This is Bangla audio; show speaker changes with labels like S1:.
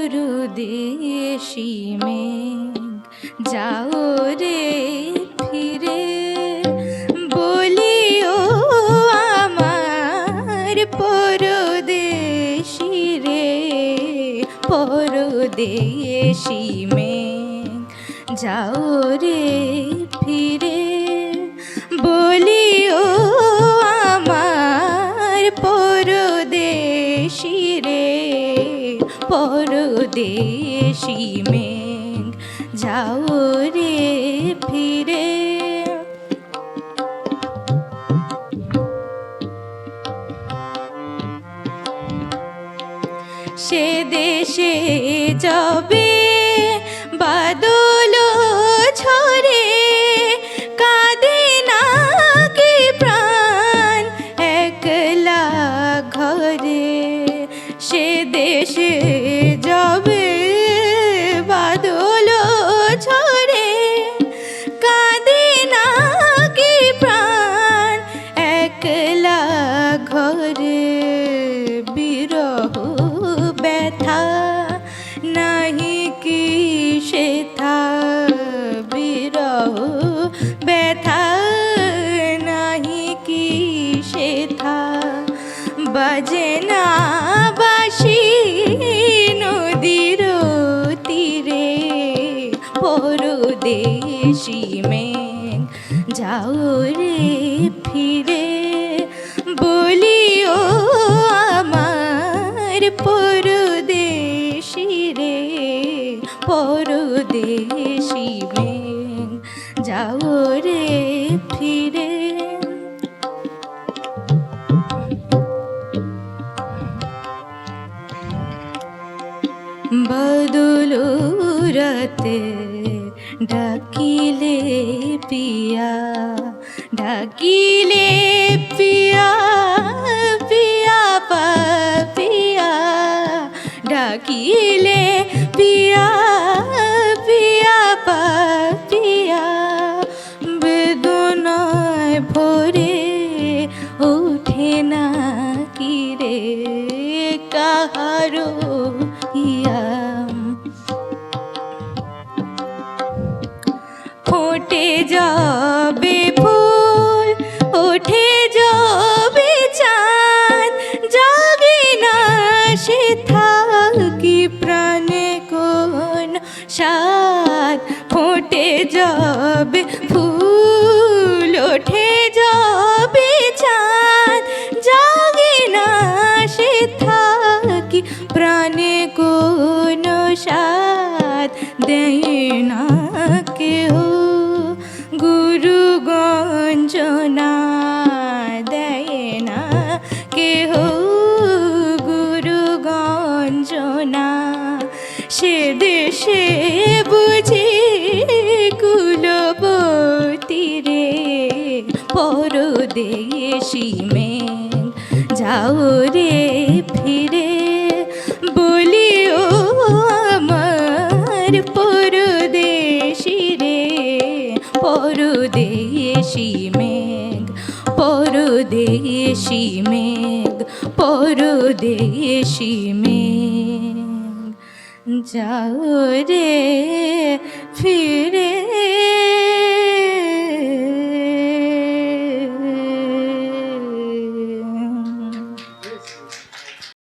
S1: পরদেশি মেঘ যাও রে ফিরে। বলিও আমার পরদেশি রে পরদেশি মেঘ যাও রে ফিরে। পরদেশি মেঘ যাও রে ফিরে। সে দেশে যাবে দেশে যাবে বাদল ঝরে। কাঁদে না কি প্রাণ? একলা ঘরে বিরহ ব্যথা। নাহি কি সেথা বিরহ ব্যথা? নাহি কি সেথা? বাজে না তীরে পরদেশি মেঘ। যাও রে ফিরে বলিও আমার পরদেশি রাতে ডাকিলে পিয়া ডাকিলে পিয়া পিয়া পিয়া, ডাকিলে পিয়া পিয়া পিয়া। বেদনায় ভরে ওঠে না কিরে কাহারো যাবে, ফুল ওঠে যাবে চাঁদ। জাগে না সে থাকি, প্রাণে কোন সাত দেয় না কেহ গুরু গঞ্জনা পরদেশি মেঘ। যাও রে ফিরে, বলিও আমার পরদেশি রে। পরদেশি মেঘ পরদেশি মেঘ পরদেশি মেঘ। যাও রে ফিরে।